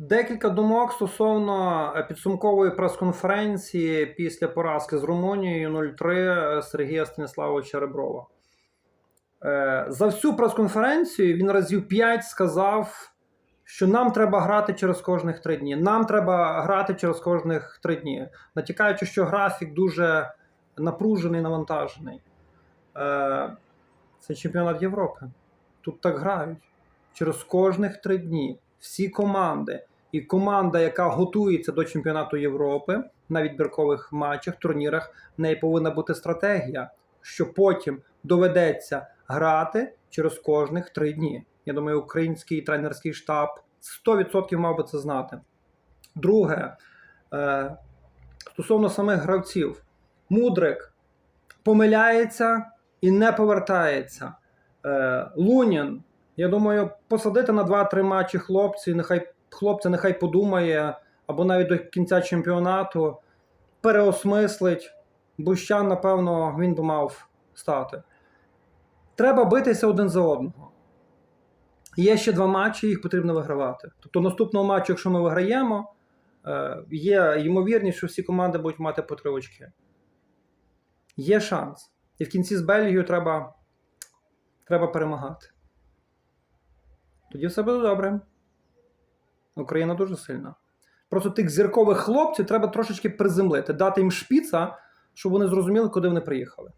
Декілька думок стосовно е, підсумкової прес-конференції після поразки з Румунією 0-3 Сергія Станіславовича Реброва. Е, За всю прес-конференцію він разів 5 сказав, що нам треба грати через кожних 3 дні. Нам треба грати через кожних 3 дні. Натякаючи, що графік дуже напружений, навантажений. Е, Це чемпіонат Європи. Тут так грають. Через кожних 3 дні. Всі команди. І команда, яка готується до чемпіонату Європи на відбіркових матчах, турнірах, в неї повинна бути стратегія, що потім доведеться грати через кожних три дні. Я думаю, український тренерський штаб 100% мав би це знати. Друге, е, стосовно самих гравців, Мудрик помиляється і не повертається. Е, Лунін, я думаю, посадити на 2-3 матчі хлопці, нехай хлопця нехай подумає, або навіть до кінця чемпіонату переосмислить. Бущан, напевно, він би мав стати. Треба битися один за одного. Є ще два матчі, їх потрібно вигравати. Тобто, наступного матчу, якщо ми виграємо, е, є ймовірність, що всі команди будуть мати по три очки. Є шанс. І в кінці з Бельгією треба, треба перемагати. Тоді все буде добре. Україна дуже сильна. Просто тих зіркових хлопців треба трошечки приземлити, дати їм шпіца, щоб вони зрозуміли, куди вони приїхали.